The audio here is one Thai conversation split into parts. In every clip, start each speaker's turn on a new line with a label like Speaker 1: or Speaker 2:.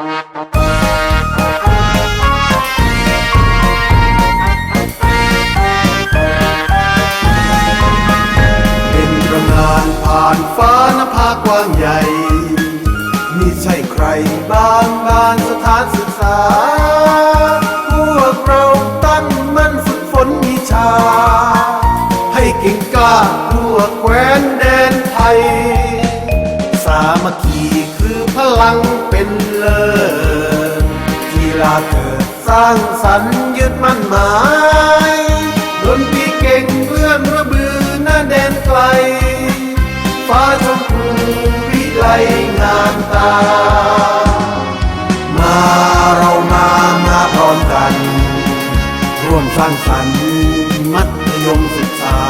Speaker 1: เป็นตระหงานผ่านฟ้านภากว้างใหญ่นี่ใช่ใครบ้างบานสถานศึกษา พวกเราตั้งมั่นฝึกฝนวิชา ให้เก่งกล้าทั่วแคว้นแดนไทย สามัคคีคือพลังเป็น เลิศกีฬาเกิดสร้างสรรค์ยึดมั่นหมายดนตรีเก่งเพื่อนระบือหน้าแดนไกล ฟ้าชมพูวิไลงามตา มาเรามามาพร้อมกัน ร่วมสร้างสรรค์มัธยมศึกษา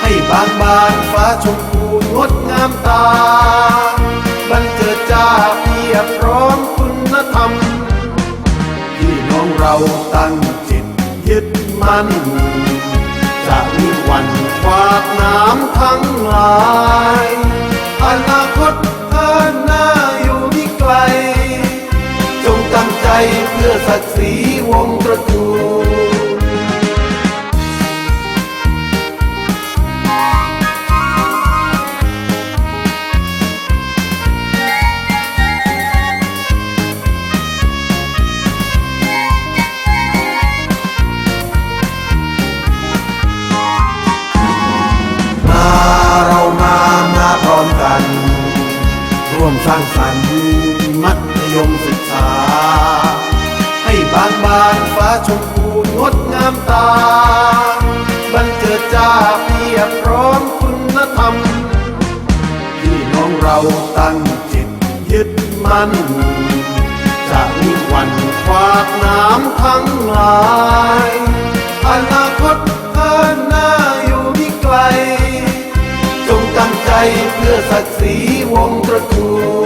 Speaker 1: ให้บางบานฟ้าชมพูงดงามตา ยบพร้อมคุณธรรมพี่น้องเราตั้งจิตยึดมั่นจะมีวันคว้าน้ำทั้งหลายอนาคตข้างหน้าอยู่ที่ไกล จงตั้งใจเพื่อศักดิ์ศรีวงตระกูล อมกัน ร่วมสร้างสรรค์มัธยมศึกษา ให้บานบานฟ้าชมพูงดงามตา บันเจิดจ้าเพียบพร้อมคุณธรรมพี่น้องเราตั้งจิตยึดมั่นจะมีวันคว้าน้ำทั้งหลาย เพื่อศักดิ์ศรีวงตระกูล